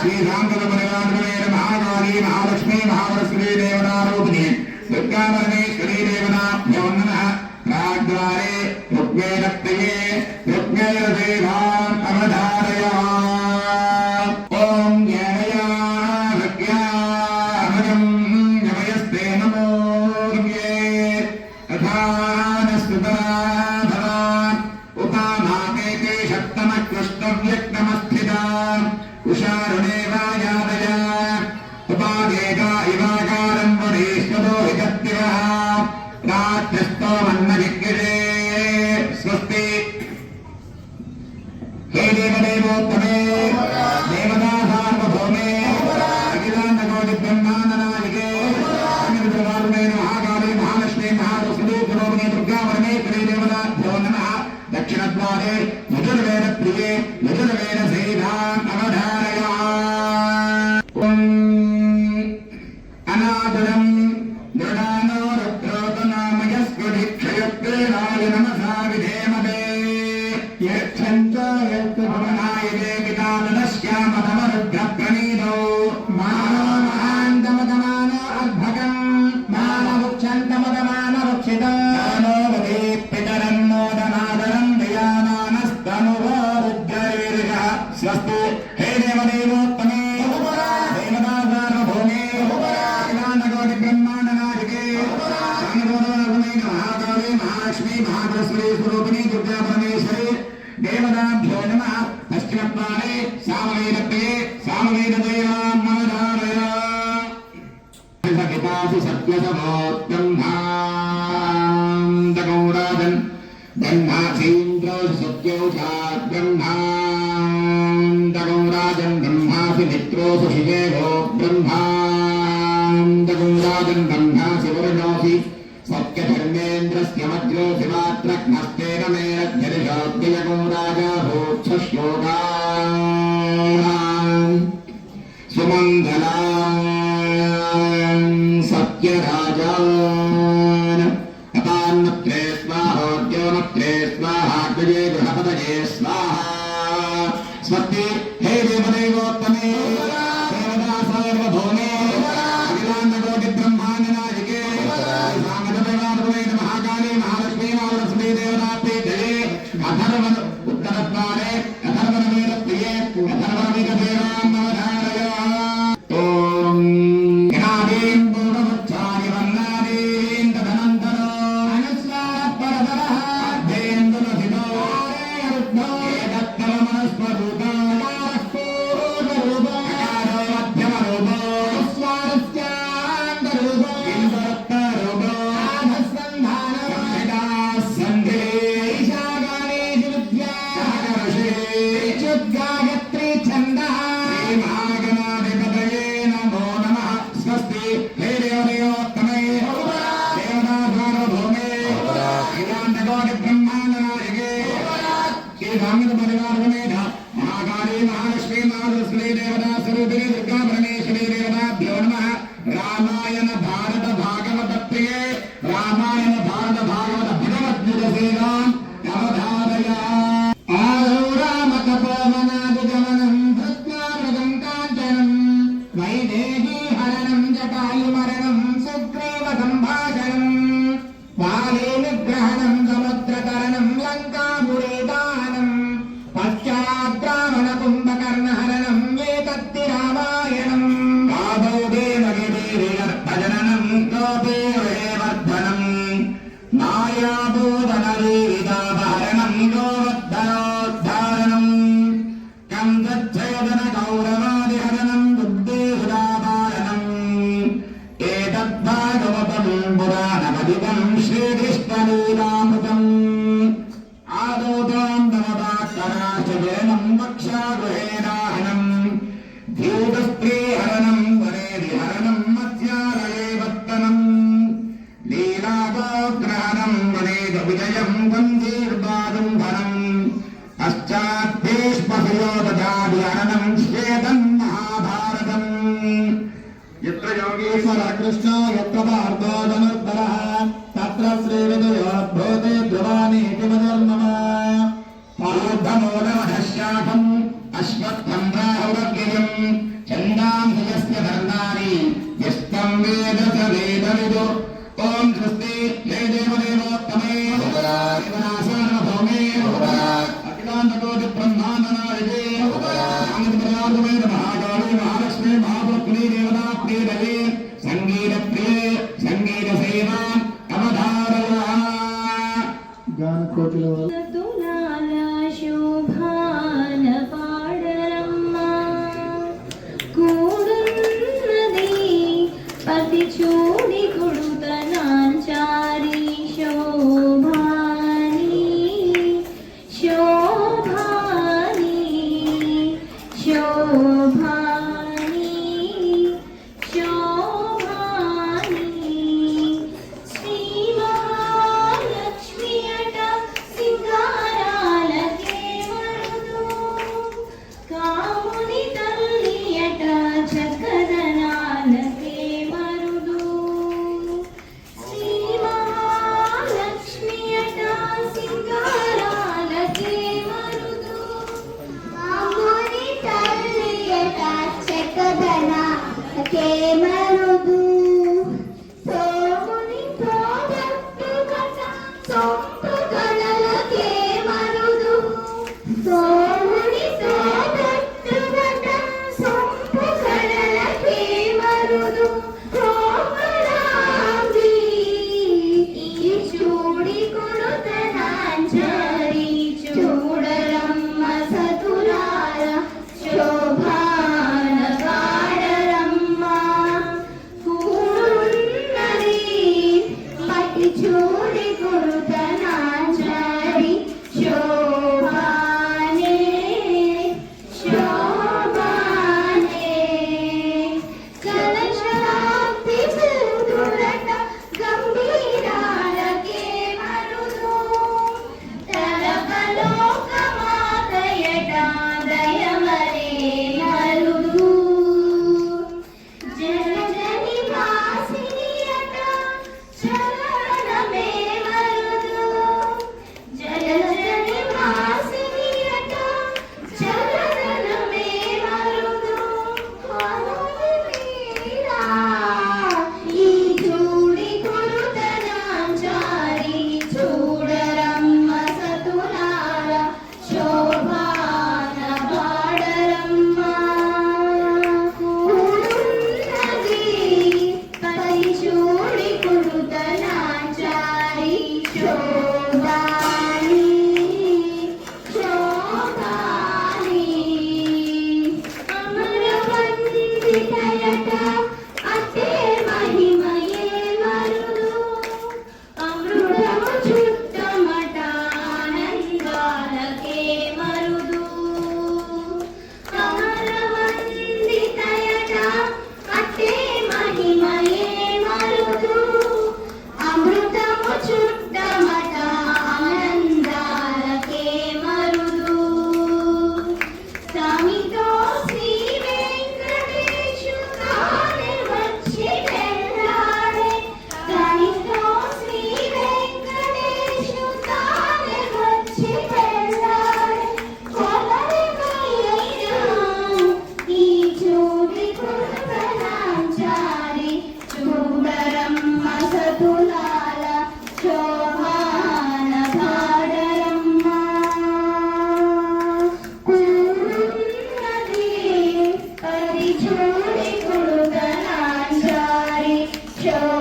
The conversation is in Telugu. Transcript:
శ్రీరాంతరమణి మహాకాళీ మహాలక్ష్మీ మహావరస్వీ దేవతారూపిణి దుర్గామరణే महाकाली महाकाली महालक्ष्मी महादशमी स्वरूपिणी दुर्गा परमेश्वरी देवताभ्यो नमः। पश्चिमपादे सामवेदत्ते सामवेददयां मम धारय सकितासि सत्यसभोत्ब्रह्मां दगौराजन् ब्रह्मासीन्द्रो सत्यौ ब्रह्मां दगौराजन् ब्रह्मासि मित्रोऽसु शिवेभो ब्रह्मां ब्रह्मासि वरुणोऽसि सत्यधर्मेन्द्रस्यमग्रोऽसिमात्रघ्नस्तेनमेरध्यदिशाद्ययगोराजभोक्षश्लोका सुमङ्गला सत्यरा ब्रह्मानरोगे श्रीधामित परिवार बनेगा महाकाली महालक्ष्मी महादृष्णी देवता स्वरूपिणी दुर्गा परमेश्वरी देवता भ्यो नमः राम శ్రీమద్భాగవతమేంబురాణమదికం శ్రీకృష్ణలీలామృతం ఆదోదాం నవదాత్తరాచవేణం వక్షాగృహేదాహనం భూతస్త్రీహరణం వరేది హరణం మధ్యాలయే వర్తనం లీలాగోగ్రహణం వరేది విజయం వందేర్బాగంభనం పశ్చాత్ कृष्णो यत्तदार्धोदनुर्धरः तत्र श्रीविदयोद्भूते ध्रुवानीति वदर्मम पार्धमोदमनशाखम् अश्वत्थम् राहुरग्नियम् छन्दांसस्य धर्माणि यस्तम् वेद स वेदविदु ॐ स्वस्ति जय देवदेवोत्तमे भूमे अखिलान्तकोटि ब्रह्माननायके महाकाली महालक्ष्मी महाभक्ति देवता प्रिय देवी 점 Yeah.